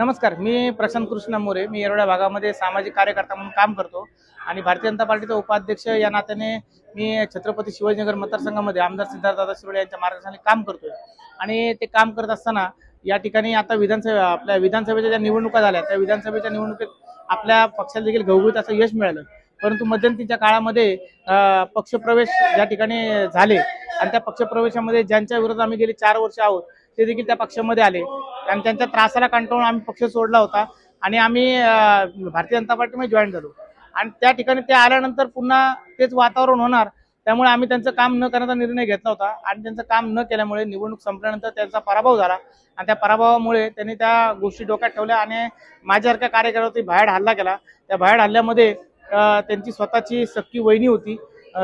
नमस्कार मी प्रशांत कृष्ण मोरे. मी येरवड्या भागामध्ये सामाजिक कार्यकर्ता म्हणून काम करतो आणि भारतीय जनता पार्टीचा उपाध्यक्ष या नात्याने मी छत्रपती शिवाजीनगर मतदारसंघामध्ये आमदार सिद्धार्थदादा शिरोळे यांच्या मार्गदर्शनाने काम करतोय. आणि ते काम करत असताना या ठिकाणी आता विधानसभा आपल्या विधानसभेच्या ज्या निवडणुका झाल्या त्या विधानसभेच्या निवडणुकीत आपल्या पक्षाला देखील घवघवीत असं यश मिळालं. परंतु मध्यंतीच्या काळामध्ये पक्षप्रवेश ज्या ठिकाणी झाले आणि त्या पक्षप्रवेशामध्ये ज्यांच्या विरोधात आम्ही गेली चार वर्ष आहोत ते देखील त्या पक्षामध्ये आले. आणि त्यांच्या त्रासाला कंटाळून आम्ही पक्ष सोडला होता. आणि आम्ही भारतीय जनता पार्टीमध्ये जॉईन झालो. आणि त्या ठिकाणी ते आल्यानंतर पुन्हा तेच वातावरण होणार. त्यामुळे आम्ही त्यांचं काम न करण्याचा निर्णय घेतला होता. आणि त्यांचं काम न केल्यामुळे निवडणूक संपल्यानंतर त्यांचा पराभव झाला. आणि त्या पराभवामुळे त्यांनी त्या गोष्टी डोक्यात ठेवल्या आणि माझ्यासारख्या कार्यकर्त्यावरती बाहेर हल्ला केला. त्या बाहेर हल्ल्यामध्ये त्यांची स्वतःची सक्की वहिनी होती.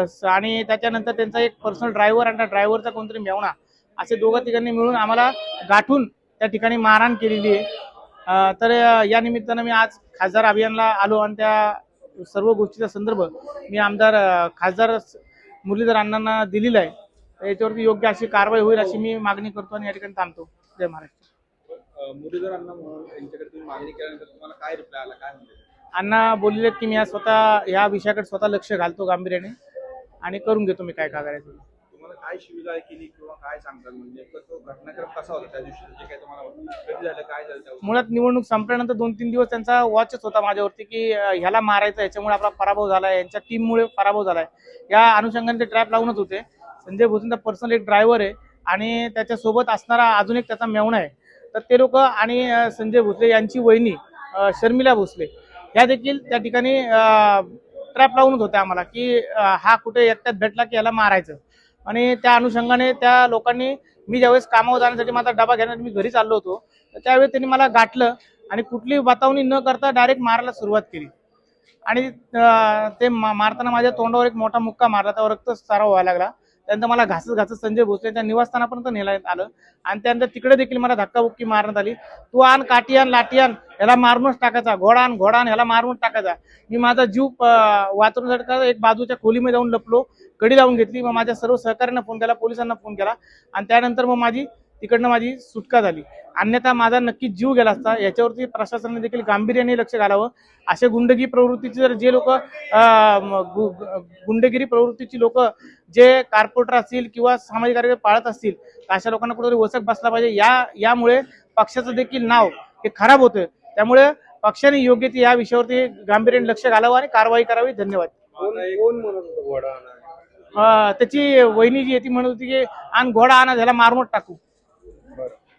स- आणि त्याच्यानंतर त्यांचा एक पर्सनल ड्रायव्हर आणि त्या ड्रायव्हरचा कोणतरी मेवणा असे दोघं तिघांनी मिळून आम्हाला गाठून त्या ठिकाणी मारहाण केलेली आहे. तर या निमित्तानं मी आज खासदार अभियानला आलो आणि त्या सर्व गोष्टीचा संदर्भ मी आमदार खासदार मुरलीधर अण्णांना दिलेला आहे. याच्यावरती योग्य अशी कारवाई होईल अशी मी मागणी करतो आणि या ठिकाणी थांबतो. जय महाराष्ट्र. मुरलीधर अण्णा म्हणून यांच्याकडे तुम्ही मागणी केल्यानंतर तुम्हाला काय रिप्लाय आला काय म्हणते अण्णा बोललेले की मी स्वतः या विषयाकडे स्वतः लक्ष घालतो गांभीर्याने आणि करून घेतो मी काय काय करायचं काय शिविगाळ केली किंवा काय सांगतात? म्हणजे तो घटनाक्रम कसा होता त्या दिवशी? जे काय तुम्हाला कधी झालं काय झालं त्यावर मुळात निवडणूक संपल्यानंतर दोन तीन दिवस त्यांचा वॉचच होता माझ्यावरती की अं, ह्याला मारायचं याच्यामुळे आपला पराभव झालाय यांच्या टीममुळे पराभव झालाय. या अनुषंगाने ते ट्रॅप लावूनच होते. संजय भोसेंचा पर्सनल एक ड्रायव्हर आहे आणि त्याच्यासोबत असणारा अजून एक त्याचा मेवणा आहे. तर ते लोक आणि अं, संजय भोसले यांची वहिनी अं, शर्मिला भोसले ह्या देखील त्या ठिकाणी ट्रॅप लावूनच होत्या आम्हाला की अं, हा कुठे एकट्यात भेटला की याला मारायचं. आणि त्या अनुषंगाने त्या लोकांनी मी ज्यावेळेस कामावर जाण्यासाठी माझा डबा घेण्यासाठी मी घरी चाललो होतो तर त्यावेळी त्यांनी मला गाठलं आणि कुठली बतावणी न करता डायरेक्ट मारायला सुरुवात केली. आणि ते मारताना माझ्या तोंडावर एक मोठा मुक्का मारला त्यावर रक्त सराव व्हायला लागला. त्यानंतर मला घासत घासत संजय भोसलेच्या निवासस्थानापर्यंत नेण्यात आलं. आणि त्यानंतर तिकडे देखील मला धक्काबुक्की मारण्यात आली. तू आण काठी आण लाठी आण ह्याला मारूनच टाकायचा. घोडा आण घोडा आण याला मारूनच टाकायचा. मी माझा जीव वाचवण्यासाठी एक बाजूच्या खोलीमध्ये जाऊन लपलो. कडी लावून घेतली. मग माझ्या सर्व सहकार्यांना फोन केला पोलिसांना फोन केला. आणि त्यानंतर मग माझी तिकडनं माझी सुटका झाली. अन्यथा माझा नक्की जीव गेला असता. याच्यावरती प्रशासनाने देखील गांभीर्याने लक्ष घालावं. असे गुंडगी प्रवृत्तीचे जर जे लोक गुंडगिरी प्रवृत्तीची लोक जे कार्पोरेटर असतील किंवा सामाजिक कार्य पाळत असतील तर अशा लोकांना कुठेतरी वचक बसला पाहिजे. या यामुळे पक्षाचं देखील नाव हे खराब होतं त्यामुळे पक्षाने योग्य ती या विषयावरती गांभीर्याने लक्ष घालावं आणि कारवाई करावी. धन्यवाद. कोण कोण म्हणत होतं घोडा आणा अं, त्याची वहिनी जी आहे ती म्हणत होती की आण घोडा आणा त्याला मारूनच टाकू.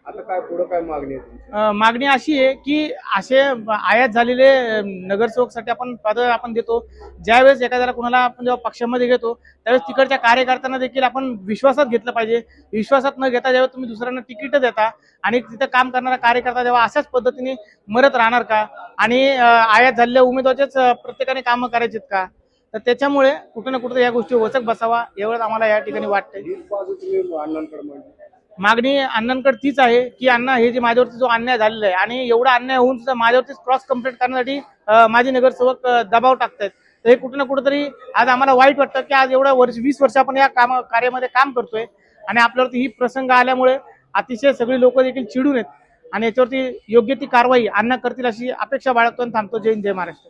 आता काय पुढं काय मागणी आहे तुमची? अं, मागणी अशी आहे की असे आयात झालेले अं, नगरसेवकसाठी आपण पद आपण देतो. ज्यावेळेस एखाद्याला कुणाला आपण जेव्हा पक्षामध्ये घेतो त्यावेळेस तिकडच्या कार्यकर्त्यांना देखील आपण विश्वासात घेतलं पाहिजे. विश्वासात न घेता जेव्हा तुम्ही दुसऱ्यांना तिकीट देता आणि तिथं काम करणारा कार्यकर्ता जेव्हा अशाच पद्धतीने मरत राहणार का? आणि अं, आयात झालेल्या उमेदवारच्याच अं, प्रत्येकाने कामं करायचीत का? तर त्याच्यामुळे कुठे ना कुठे या गोष्टी वचक बसावा एवढंच आम्हाला या ठिकाणी वाटतंय. हीच बाजू तुम्ही अण्णांकडे म्हणली मागणी अण्णांकडे तीच आहे की अण्णा हे जे माझ्यावरती जो अन्याय झालेला आहे आणि एवढा अन्याय होऊन सुद्धा माझ्यावरतीच क्रॉस कंप्लेंट करण्यासाठी माझे नगरसेवक दबाव टाकतायत. तर हे कुठे ना कुठेतरी आज आम्हाला वाईट वाटतं की आज एवढ्या वर्ष वीस वर्ष आपण या काम कार्यामध्ये काम करतोय आणि आपल्यावरती ही प्रसंग आल्यामुळे अतिशय सगळी लोक देखील चिडून आहेत. आणि याच्यावरती योग्य ती कारवाई अण्णा करतील अशी अपेक्षा बाळगतो आणि थांबतो. जय हिंद, जय महाराष्ट्र.